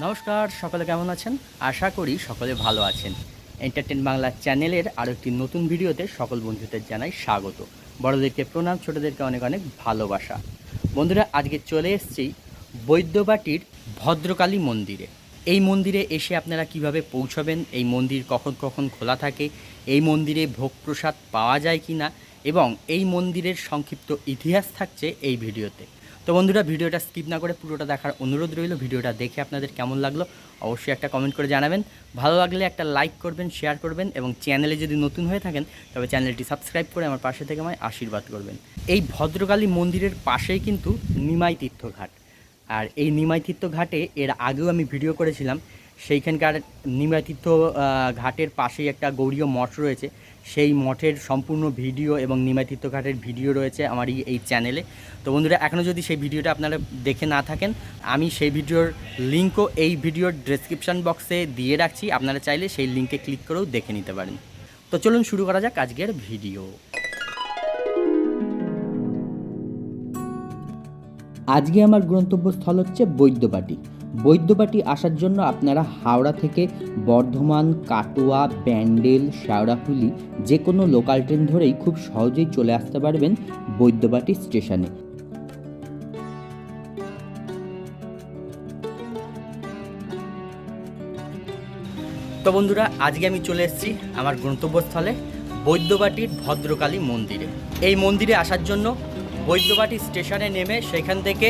নমস্কার সকলে কেমন আছেন? আশা করি সকলে ভালো আছেন। এন্টারটেন বাংলা চ্যানেলের আরও একটি নতুন ভিডিওতে সকল বন্ধুদের জানাই স্বাগত। বড়দেরকে প্রণাম, ছোটদেরকে অনেক অনেক ভালোবাসা। বন্ধুরা, আজকে চলে এসেছি বৈদ্যবাটির ভদ্রকালী মন্দিরে। এই মন্দিরে এসে আপনারা কীভাবে পৌঁছবেন, এই মন্দির কখন কখন খোলা থাকে, এই মন্দিরে ভোগ প্রসাদ পাওয়া যায় কি না এবং এই মন্দিরের সংক্ষিপ্ত ইতিহাস থাকছে এই ভিডিওতে। তো বন্ধুরা, ভিডিওটা স্কিপ না করে পুরোটা দেখার অনুরোধ রইল। ভিডিওটা দেখে আপনাদের কেমন লাগল অবশ্যই একটা কমেন্ট করে জানাবেন। ভালো লাগলে একটা লাইক করবেন শেয়ার করবেন এবং চ্যানেলে যদি নতুন হয়ে থাকেন, তবে চ্যানেলটি সাবস্ক্রাইব করে আমার পাশে থেকে আমায় আশীর্বাদ করবেন। এই ভদ্রকালী মন্দিরের পাশেই কিন্তু নিমাই তীর্থঘাট আর এই নিমাই তীর্থ ঘাটে এর আগেও আমি ভিডিও করেছিলাম। সেইখানকার নিমাই তীর্থ ঘাটের পাশেই একটা গৌরীয় মঠ রয়েছে। সেই মঠের সম্পূর্ণ ভিডিও এবং নিমাই ঘাটের ভিডিও রয়েছে আমার এই চ্যানেলে। তো বন্ধুরা এখনও যদি সেই ভিডিওটা আপনারা দেখে না থাকেন, আমি সেই ভিডিওর লিঙ্কও এই ভিডিওর ডেসক্রিপশন বক্সে দিয়ে রাখছি। আপনারা চাইলে সেই লিঙ্কে ক্লিক করেও দেখে নিতে পারেন। তো চলুন শুরু করা যাক আজকের ভিডিও। আজকে আমার গন্তব্যস্থল হচ্ছে বৈদ্যবাটি। বৈদ্যবাটি আসার জন্য আপনারা হাওড়া থেকে বর্ধমান, কাটোয়া, ব্যান্ডেল শেওড়াফুলি যে কোনো লোকাল ট্রেন ধরেই খুব সহজেই চলে আসতে পারবেন বৈদ্যবাটি স্টেশনে। তো বন্ধুরা, আজকে আমি চলে এসেছি আমার গন্তব্যস্থলে বৈদ্যবাটির ভদ্রকালী মন্দিরে। এই মন্দিরে আসার জন্য বৈদ্যবাটি স্টেশনে নেমে সেখান থেকে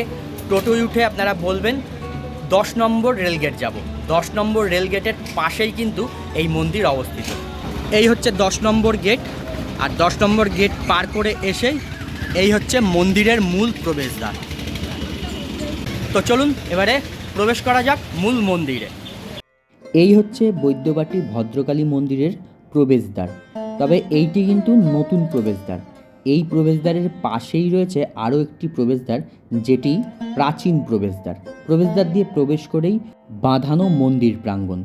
টোটোয় উঠে আপনারা বলবেন দশ নম্বর রেলগেট যাব। দশ নম্বর রেলগেটের পাশেই কিন্তু এই মন্দির অবস্থিত। এই হচ্ছে দশ নম্বর গেট, আর দশ নম্বর গেট পার করে এসেই এই হচ্ছে মন্দিরের মূল প্রবেশদ্বার। তো চলুন এবারে প্রবেশ করা যাক মূল মন্দিরে। এই হচ্ছে বৈদ্যবাটি ভদ্রকালী মন্দিরের প্রবেশদ্বার। তবে এইটি কিন্তু নতুন প্রবেশদ্বার। এই প্রবেশদ্বারের পাশেই রয়েছে আরও একটি প্রবেশদ্বার, যেটি প্রাচীন প্রবেশদ্বার। প্রবেশদ্বার দিয়ে প্রবেশ করেই বাঁধানো মন্দির প্রাঙ্গণ।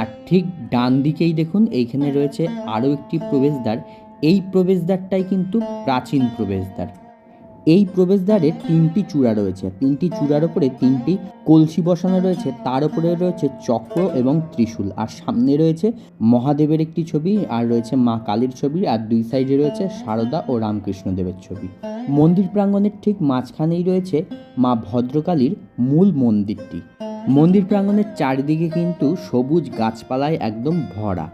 আর ঠিক ডান দিকেই দেখুন, এইখানে রয়েছে আরও একটি প্রবেশদ্বার। এই প্রবেশদ্বারটাই কিন্তু প্রাচীন প্রবেশদ্বার। এই প্রবেশদ্বারে তিনটি চূড়া রয়েছে। তিনটি চূড়ার ওপরে তিনটি কলসি বসানো রয়েছে। তার উপরে রয়েছে চক্র এবং ত্রিশূল। আর সামনে রয়েছে মহাদেবের একটি ছবি, আর রয়েছে মা কালীর ছবি, আর দুই সাইডে রয়েছে সারদা ও রামকৃষ্ণদেবের ছবি। মন্দির প্রাঙ্গণের ঠিক মাঝখানেই রয়েছে মা ভদ্রকালীর মূল মন্দিরটি। মন্দির প্রাঙ্গণের চারিদিকে কিন্তু সবুজ গাছপালায় একদম ভরা।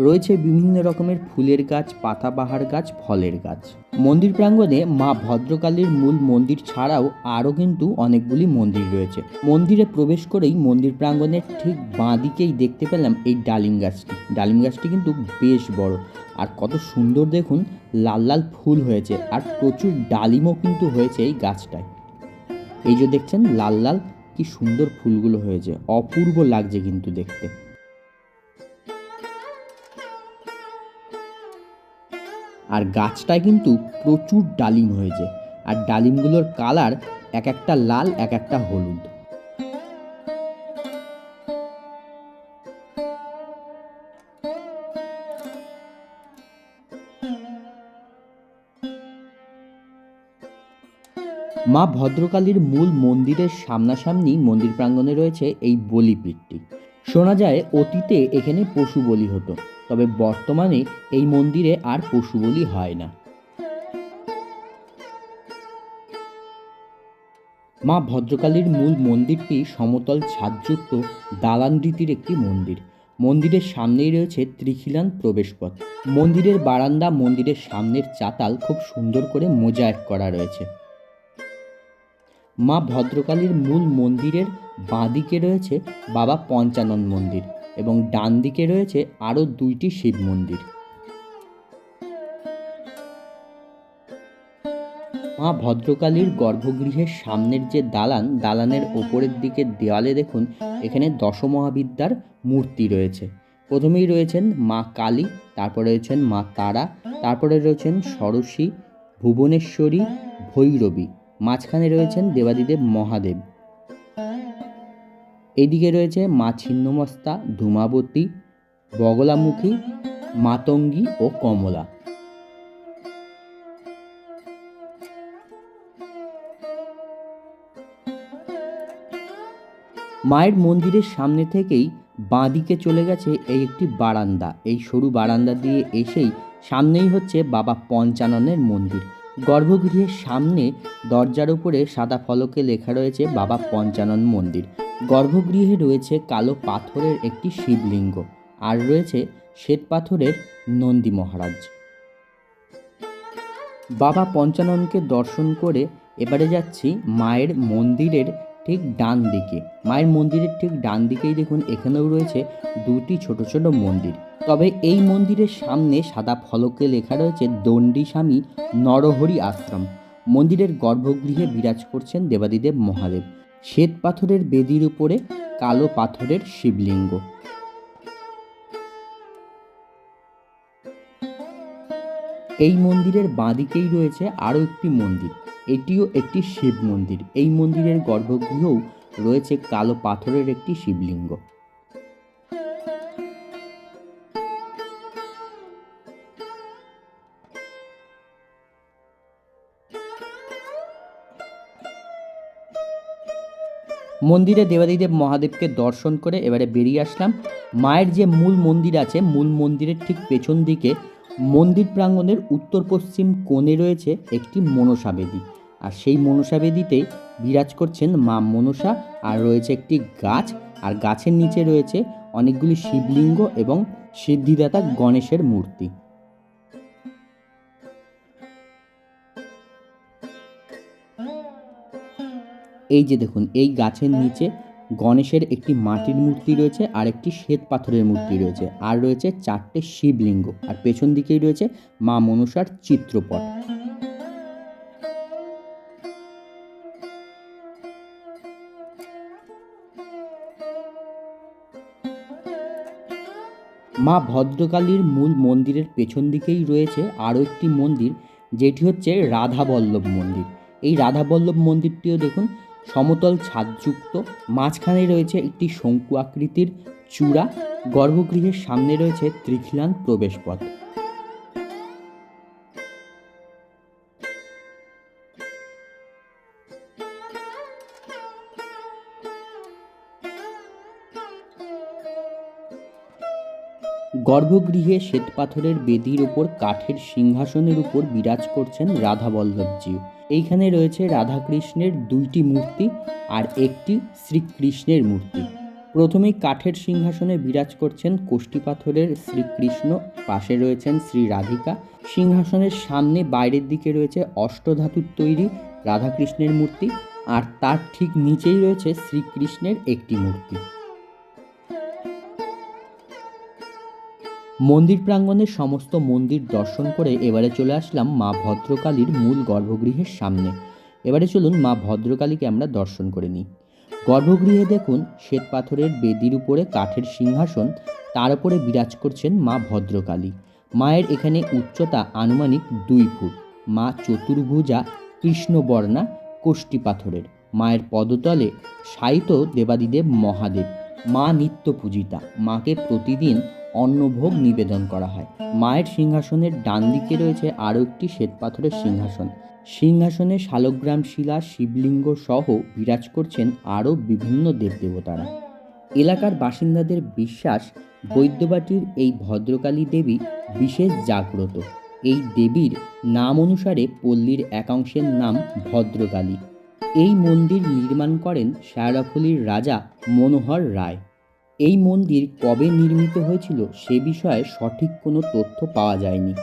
রয়েছে বিভিন্ন রকমের ফুলের গাছ পাতাবাহার গাছ, ফলের গাছ। মন্দির প্রাঙ্গণে মা ভদ্রকালীর মূল মন্দির ছাড়াও আরও কিন্তু অনেকগুলি মন্দির রয়েছে। মন্দিরে প্রবেশ করেই মন্দির প্রাঙ্গণের ঠিক বাঁ দিকেই দেখতে পেলাম এই ডালিম গাছটি। ডালিম গাছটি কিন্তু বেশ বড়। আর কত সুন্দর দেখুন, লাল লাল ফুল হয়েছে আর প্রচুর ডালিমও কিন্তু হয়েছে এই গাছটায়। এই যে দেখছেন, লাল লাল, কি সুন্দর ফুলগুলো হয়েছে। অপূর্ব লাগছে কিন্তু দেখতে। আর গাছটায় কিন্তু প্রচুর ডালিম হয়েছে। আর ডালিমগুলোর কালার এক একটা লাল, এক একটা হলুদ। মা ভদ্রকালীর মূল মন্দিরের সামনাসামনি মন্দির প্রাঙ্গণে রয়েছে এই বলিপীঠটি শোনা যায় অতীতে এখানে পশু বলি হতো, তবে বর্তমানে এই মন্দিরে আর পশু বলি হয় না। মা ভদ্রকালীর মূল মন্দিরটি সমতল ছাদযুক্ত দালান রীতির একটি মন্দির। মন্দিরের সামনেই রয়েছে ত্রিখিলান প্রবেশপথ। মন্দিরের বারান্দা, মন্দিরের সামনের চাতাল খুব সুন্দর করে মোজায়েক করা রয়েছে। মা ভদ্রকালীর মূল মন্দিরের বাঁদিকে রয়েছে বাবা পঞ্চানন মন্দির এবং ডান দিকে রয়েছে আরও দুইটি শিব মন্দির। মা ভদ্রকালীর গর্ভগৃহের সামনের যে দালান, দালানের ওপরের দিকে দেওয়ালে দেখুন, এখানে দশমহাবিদ্যার মূর্তি রয়েছে। প্রথমেই রয়েছেন মা কালী, তারপরে রয়েছেন মা তারা, তারপরে রয়েছেন সরস্বী, ভুবনেশ্বরী, ভৈরবী, মাঝখানে রয়েছেন দেবাদিদেব মহাদেব। এদিকে রয়েছে মা ছিন্নমস্তা, ধূমাবতী, বগলামুখী, মাতঙ্গী ও কমলা। মায়ের মন্দিরের সামনে থেকেই বাঁদিকে চলে গেছে এই একটি বারান্দা। এই সরু বারান্দা দিয়ে এসেই সামনেই হচ্ছে বাবা পঞ্চাননের মন্দির। গর্ভগৃহের সামনে দরজার উপরে সাদা ফলকে লেখা রয়েছে বাবা পঞ্চানন মন্দির। গর্ভগৃহে রয়েছে কালো পাথরের একটি শিবলিঙ্গ আর রয়েছে শ্বেত পাথরের নন্দী মহারাজ। বাবা পঞ্চাননকে দর্শন করে এবারে যাচ্ছি মায়ের মন্দিরের ঠিক ডান দিকে। মায়ের মন্দিরের ঠিক ডান দিকেই দেখুন, এখানেও রয়েছে দুটি ছোট ছোট মন্দির। তবে এই মন্দিরের সামনে সাদা ফলকে লেখা রয়েছে, দণ্ডী স্বামী নরহরি আশ্রম। মন্দিরের গর্ভগৃহে বিরাজ করছেন দেবাদিদেব মহাদেব। শ্বেত পাথরের বেদির উপরে কালো পাথরের শিবলিঙ্গ। এই মন্দিরের বাঁদিকেই রয়েছে আরও একটি মন্দির। এটিও একটি শিব মন্দির। এই মন্দিরের গর্ভগৃহেও রয়েছে কালো পাথরের একটি শিবলিঙ্গ। মন্দিরে দেবাদিদেব মহাদেবকে দর্শন করে এবারে বেরিয়ে আসলাম। মায়ের যে মূল মন্দির আছে, মূল মন্দিরের ঠিক পেছন দিকে মন্দির প্রাঙ্গণের উত্তর পশ্চিম কোণে রয়েছে একটি মনসা বেদি। আর সেই মনসা বেদিতে বিরাজ করছেন মা মনসা, আর রয়েছে একটি গাছ, আর গাছের নিচে রয়েছে অনেকগুলি শিবলিঙ্গ এবং সিদ্ধিদাতা গণেশের মূর্তি। এই যে দেখুন, এই গাছের নিচে গণেশের একটি মাটির মূর্তি রয়েছে আর একটি শ্বেত পাথরের মূর্তি রয়েছে, আর রয়েছে চারটে শিবলিঙ্গ, আর পেছন দিকেই রয়েছে মা মনসার চিত্রপট। মা ভদ্রকালীর মূল মন্দিরের পেছন দিকেই রয়েছে আরও একটি মন্দির, যেটি হচ্ছে রাধাবল্লভ মন্দির। এই রাধাবল্লভ মন্দিরটিও দেখুন সমতল ছাদযুক্ত, মাঝখানে রয়েছে একটি শঙ্কু আকৃতির চূড়া, গর্ভগৃহের সামনে রয়েছে ত্রিখিলান প্রবেশপথ। গর্ভগৃহে শ্বেতপাথরের বেদির ওপর কাঠের সিংহাসনের উপর বিরাজ করছেন রাধাবল্লভজিউ এইখানে রয়েছে রাধাকৃষ্ণের দুইটি মূর্তি আর একটি শ্রীকৃষ্ণের মূর্তি। প্রথমেই কাঠের সিংহাসনে বিরাজ করছেন কোষ্ঠী পাথরের শ্রীকৃষ্ণ, পাশে রয়েছেন শ্রী রাধিকা। সিংহাসনের সামনে বাইরের দিকে রয়েছে অষ্টধাতুর তৈরি রাধাকৃষ্ণের মূর্তি আর তার ঠিক নিচেই রয়েছে শ্রীকৃষ্ণের একটি মূর্তি। মন্দির প্রাঙ্গণের সমস্ত মন্দির দর্শন করে এবারে চলে আসলাম মা ভদ্রকালীর মূল গর্ভগৃহের সামনে। এবারে চলুন মা ভদ্রকালীকে আমরা দর্শন করে নিই। গর্ভগৃহে দেখুন, শ্বেত পাথরের বেদির উপরে কাঠের সিংহাসন, তার উপরে বিরাজ করছেন মা ভদ্রকালী। মায়ের এখানে উচ্চতা আনুমানিক দুই ফুট। মা চতুর্ভুজা কৃষ্ণবর্ণা কোষ্ঠী পাথরের। মায়ের পদতলে শায়িত দেবাদিদেব মহাদেব। মা নিত্য পূজিতা। মাকে প্রতিদিন অন্নভোগ নিবেদন করা হয়। মায়ের সিংহাসনের ডান দিকে রয়েছে আরও একটি শ্বেতপাথরের সিংহাসন। সিংহাসনে শালগ্রাম শিলা, শিবলিঙ্গ সহ বিরাজ করছেন আরও বিভিন্ন দেবদেবতারা। এলাকার বাসিন্দাদের বিশ্বাস, বৈদ্যবাটির এই ভদ্রকালী দেবী বিশেষ জাগ্রত। এই দেবীর নাম অনুসারে পল্লীর একাংশের নাম ভদ্রকালী। এই মন্দির নির্মাণ করেন শেয়ারাফুলির রাজা মনোহর রায়। এই মন্দির কবে নির্মিত হয়েছিল সে বিষয়ে সঠিক কোনো তথ্য পাওয়া যায়নি।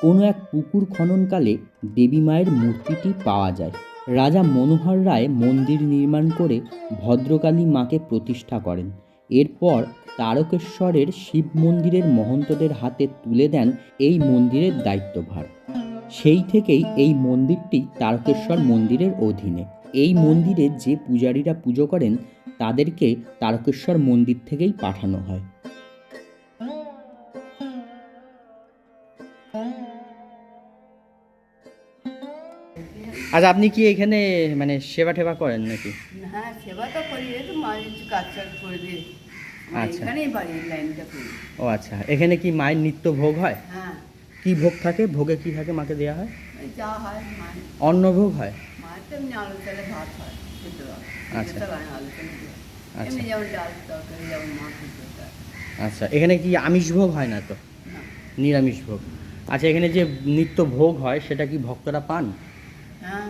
কোনো এক পুকুর খননকালে দেবী মায়ের মূর্তিটি পাওয়া যায়। রাজা মনোহর রায় মন্দির নির্মাণ করে ভদ্রকালী মাকে প্রতিষ্ঠা করেন। এরপর তারকেশ্বরের শিব মন্দিরের মহন্তদের হাতে তুলে দেন এই মন্দিরের দায়িত্বভার। সেই থেকেই এই মন্দিরটি তারকেশ্বর মন্দিরের অধীনে। এই মন্দিরে যে পূজারীরা পুজো করেন তাদেরকে তারকেশ্বর মন্দির থেকেই পাঠানো হয়। আচ্ছা আপনি কি এখানে মানে সেবা টেবা করেন নাকি? আচ্ছা। ও আচ্ছা এখানে কি মায়ের নিত্য ভোগ হয়? কি ভোগ থাকে? ভোগে কি থাকে মাকে দেয়া হয়? অন্ন ভোগ হয়? আচ্ছা। হয়। আচ্ছা। এমনি যেমন ডাল তরকারি যেমন মাছ সিদ্ধ আচ্ছা এখানে কি আমিষ ভোগ হয় না তো? নিরামিষ ভোগ। আচ্ছা এখানে যে নিত্য ভোগ হয় সেটা কি ভক্তরা পান? হ্যাঁ।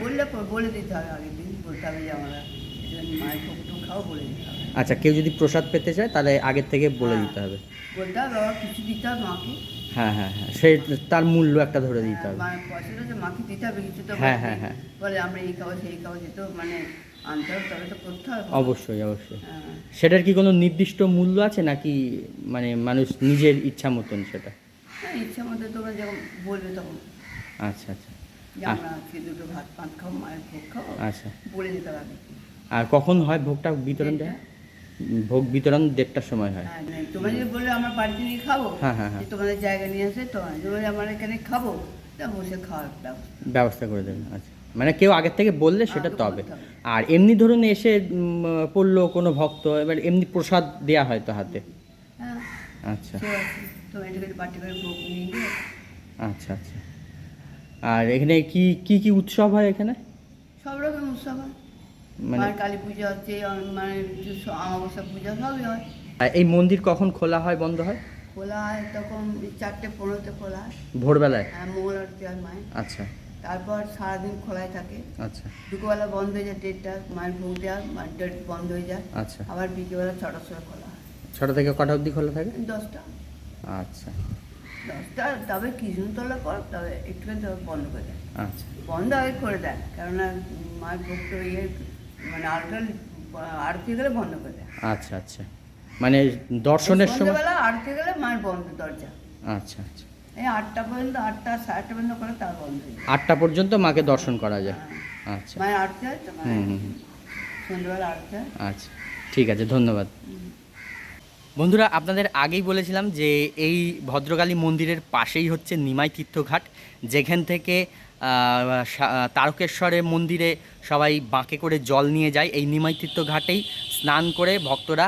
বললে বলে দিতে হবে আগের দিন বলতে হবে যে আমরা মায়ের ভোগ খাও বলে দিতে হবে। আচ্ছা কেউ যদি প্রসাদ পেতে চায় তাহলে আগের থেকে বলে হ্যাঁ। দিতে হবে। বলতে হবে বাবা কিছু দিতে হবে মাকে। হ্যাঁ হ্যাঁ হ্যাঁ সে তার মূল্য একটা ধরে দিতে হবে। পয়সাটা মাকে দিতে হবে কিছু তো হ্যাঁ, হ্যাঁ, হ্যাঁ। বলে আমরা এই খাব সেই খাব সে তো মানে আনতে হবে তবে তো করতে হবে। অবশ্যই অবশ্যই। হ্যাঁ। সেটার কি কোনো নির্দিষ্ট মূল্য আছে নাকি মানে মানুষ নিজের ইচ্ছা মতন সেটা? হ্যাঁ, ইচ্ছা মতো তোমরা যখন বলবে তখন। আচ্ছা আচ্ছা। আমরা আজকে দুটো ভাত পাত খাও মায়ের ভোগ খাও আচ্ছা। বলে দিতে হবে আর কখন হয় ভোগটা বিতরণ দেয়? ভোগ বিতরণ দেড়টার সময় হয়। হ্যাঁ তোমরা যদি বললে আমার বাড়িতে নিয়ে খাব হ্যাঁ, হ্যাঁ, হ্যাঁ। তোমাদের জায়গা নিয়ে আসে তোমরা আমরা এখানে খাব তা বসে খাওয়ার ব্যবস্থা। ব্যবস্থা করে দেবেন আচ্ছা। মানে কেউ আগের থেকে বললে সেটা তবে। আর এমনি ধরুন এসে পড়ল কোনো ভক্ত এবার এমনি প্রসাদ দেয়া হয় তো হাতে? হ্যাঁ। আচ্ছা। আচ্ছা আচ্ছা। আর এখানে কি কি কি উৎসব হয় এখানে? সব রকম উৎসব হয়। মানে কালী পুজো হচ্ছে মানে অমাবস্যা পূজা সবই হয়। আর এই মন্দির কখন খোলা হয় বন্ধ হয়? খোলা হয় তখন চারটে পনেরোতে খোলা হয়। ভোরবেলায়? হ্যাঁ মোড় আরতি হয় মায়ের। আচ্ছা। তারপর সারাদিন খোলাই থাকে। আচ্ছা। দুপুরবেলা বন্ধ হয়ে যায় ডেটটা মায়ের ভোগ দেওয়া মায়ের ডেট বন্ধ হয়ে যায়। আচ্ছা। আবার বিকেলবেলা ছটার সময় খোলা। হয় ছটা থেকে কটা অবধি খোলা থাকে? দশটা। আচ্ছা। দশটা তবে কিছুদিন তোলার পর তবে একটুখানি তবে বন্ধ করে দেয়। আচ্ছা। বন্ধ আগে করে দেয় কেননা মায়ের ভোগটা ইয়ে মানে আলটাল আরতি গেলে বন্ধ করে দেয়। আচ্ছা আচ্ছা। মানে দর্শনের সময় আরতি গেলে মায়ের বন্ধ দরজা। আচ্ছা আচ্ছা। এই আটটা পর্যন্ত আটটা সাড়ে পর্যন্ত করে তার বন্ধ আটটা পর্যন্ত মাকে দর্শন করা যায়। হ্যাঁ। আচ্ছা। মায়ের আরতি হুম হুম হুম। সন্ধ্যেবেলা আরতি আচ্ছা। ঠিক আছে ধন্যবাদ। বন্ধুরা আপনাদের আগেই বলেছিলাম যে এই ভদ্রকালী মন্দিরের পাশেই হচ্ছে নিমাই তীর্থঘাট যেখান থেকে তারকেশ্বরের মন্দিরে সবাই বাঁকে করে জল নিয়ে যায়। এই নিমাই তীর্থঘাটেই স্নান করে ভক্তরা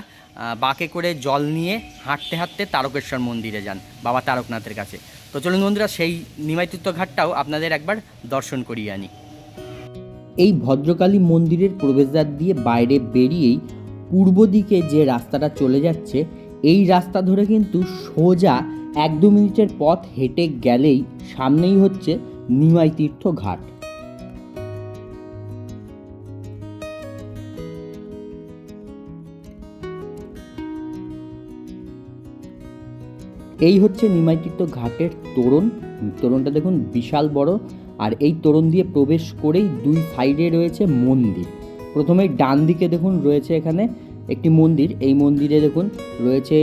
বাঁকে করে জল নিয়ে হাঁটতে হাঁটতে তারকেশ্বর মন্দিরে যান বাবা তারকনাথের কাছে। তো চলুন বন্ধুরা, সেই নিমাই ঘাটটাও আপনাদের একবার দর্শন করিয়ে আনি। এই ভদ্রকালী মন্দিরের প্রবেশদ্বার দিয়ে বাইরে বেরিয়েই পূর্ব দিকে যে রাস্তাটা চলে যাচ্ছে, এই রাস্তা ধরে কিন্তু সোজা এক দু মিনিটের পথ হেঁটে গেলেই সামনেই হচ্ছে নিমাই তীর্থ ঘাট। এই হচ্ছে নিমাইতীর্থ ঘাটের তোরণ। তোরণটা দেখুন বিশাল বড়। আর এই তোরণ দিয়ে প্রবেশ করেই দুই সাইডে রয়েছে মন্দির। প্রথমে ডান দিকে দেখুন রয়েছে এখানে একটি মন্দির। এই মন্দিরে দেখুন রয়েছে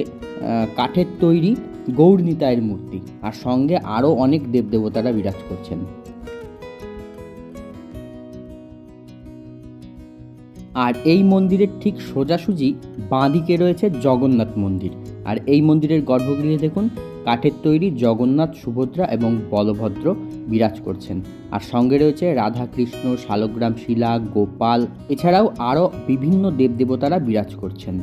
কাঠের তৈরি গৌরনীতায়ের মূর্তি। আর সঙ্গে আরও অনেক দেবদেবতারা বিরাজ করছেন। আর এই মন্দিরের ঠিক সোজাসুজি বাঁদিকে রয়েছে জগন্নাথ মন্দির। আর এই মন্দিরের গর্ভগৃহে দেখুন, কাঠের তৈরি জগন্নাথ সুভদ্রা এবং বলভদ্র বিরাজ করছেন। আর সঙ্গে রয়েছে রাধা কৃষ্ণ শালগ্রাম শিলা, গোপাল, এছাড়াও আরও বিভিন্ন দেবদেবতারা বিরাজ করছেন।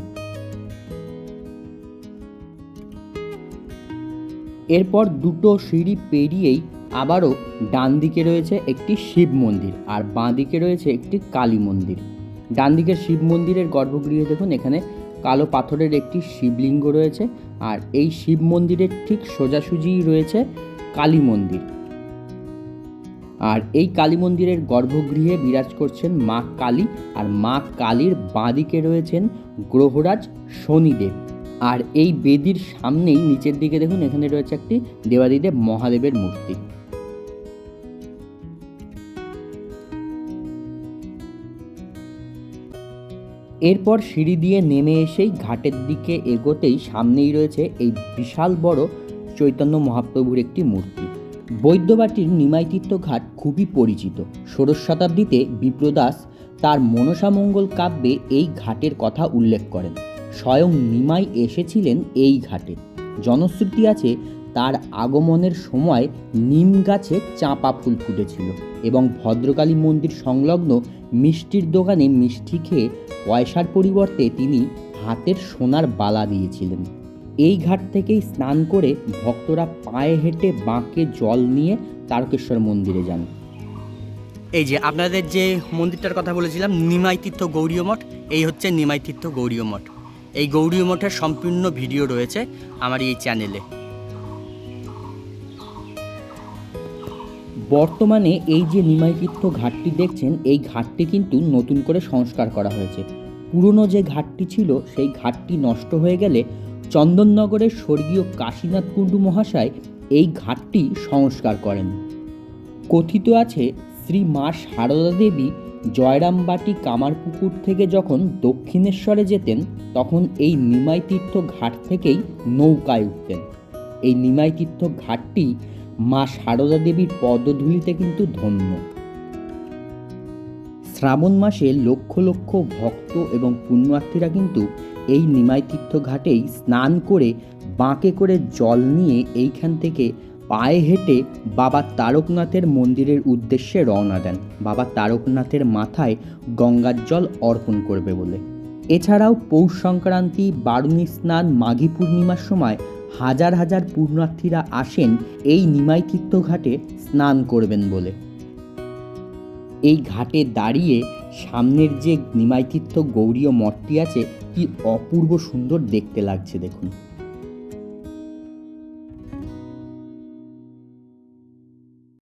এরপর দুটো সিঁড়ি পেরিয়েই আবারও ডান দিকে রয়েছে একটি শিব মন্দির আর বাঁ দিকে রয়েছে একটি কালী মন্দির। ডান দিকের শিব মন্দিরের গর্ভগৃহে দেখুন, এখানে কালো পাথরের একটি শিবলিঙ্গ রয়েছে আর এই শিব মন্দিরের ঠিক সোজাসুজিই রয়েছে কালী মন্দির। আর এই কালী মন্দিরের গর্ভগৃহে বিরাজ করছেন মা কালী আর মা কালীর বাঁদিকে রয়েছেন গ্রহরাজ শনিদেব। আর এই বেদির সামনেই নিচের দিকে দেখুন এখানে রয়েছে একটি দেবাদিদেব মহাদেবের মূর্তি। এরপর সিঁড়ি দিয়ে নেমে এসেই ঘাটের দিকে এগোতেই সামনেই রয়েছে এই বিশাল বড় চৈতন্য মহাপ্রভুর একটি মূর্তি। বৈদ্যবাটির নিমাইতীর্থ ঘাট খুবই পরিচিত। ষোড়শ শতাব্দীতে বিপ্রদাস তার মনসামঙ্গল কাব্যে এই ঘাটের কথা উল্লেখ করেন। স্বয়ং নিমাই এসেছিলেন এই ঘাটে। জনশ্রুতি আছে তার আগমনের সময় নিম গাছে চাঁপা ফুল ফুটেছিল এবং ভদ্রকালী মন্দির সংলগ্ন মিষ্টির দোকানে মিষ্টি খেয়ে পয়সার পরিবর্তে তিনি হাতের সোনার বালা দিয়েছিলেন। এই ঘাট থেকেই স্নান করে ভক্তরা পায়ে হেঁটে বাঁকে জল নিয়ে তারকেশ্বর মন্দিরে যান। এই যে আপনাদের যে মন্দিরটার কথা বলেছিলাম, নিমাই তীর্থ গৌরীয় মঠ, এই হচ্ছে নিমাই তীর্থ গৌরীয় মঠ। এই গৌরীয় মঠের সম্পূর্ণ ভিডিও রয়েছে আমার এই চ্যানেলে। বর্তমানে এই যে নিমাইতীর্থ ঘাটটি দেখছেন, এই ঘাটটি কিন্তু নতুন করে সংস্কার করা হয়েছে। পুরনো যে ঘাটটি ছিল, সেই ঘাটটি নষ্ট হয়ে গেলে চন্দননগরের স্বর্গীয় কাশীনাথ কুণ্ডু মহাশয় এই ঘাটটি সংস্কার করেন। কথিত আছে, শ্রী মা সারদা দেবী জয়রামবাটি কামারপুকুর থেকে যখন দক্ষিণেশ্বরে যেতেন, তখন এই নিমাই তীর্থ ঘাট থেকেই নৌকায় উঠতেন। এই নিমাই তীর্থ ঘাটটি মা সারদা দেবীর পদধূলিতে কিন্তু ধন্য। শ্রাবণ মাসে লক্ষ লক্ষ ভক্ত এবং পুণ্যার্থীরা কিন্তু এই নিমাইতীর্থ ঘাটেই স্নান করে বাঁকে করে জল নিয়ে এইখান থেকে পায়ে হেঁটে বাবা তারকনাথের মন্দিরের উদ্দেশ্যে রওনা দেন। বাবা তারকনাথের মাথায় গঙ্গার জল অর্পণ করবে বলে। এছাড়াও পৌষ সংক্রান্তি, বারুণী স্নান, মাঘী পূর্ণিমার সময় হাজার হাজার পূর্ণার্থীরা আসেন এই নিমাই তীর্থ ঘাটে স্নান করবেন বলে। এই ঘাটে দাঁড়িয়ে সামনের যে নিমাই তীর্থ গৌরীয় মঠটি আছে, কি অপূর্ব সুন্দর দেখতে লাগছে দেখুন।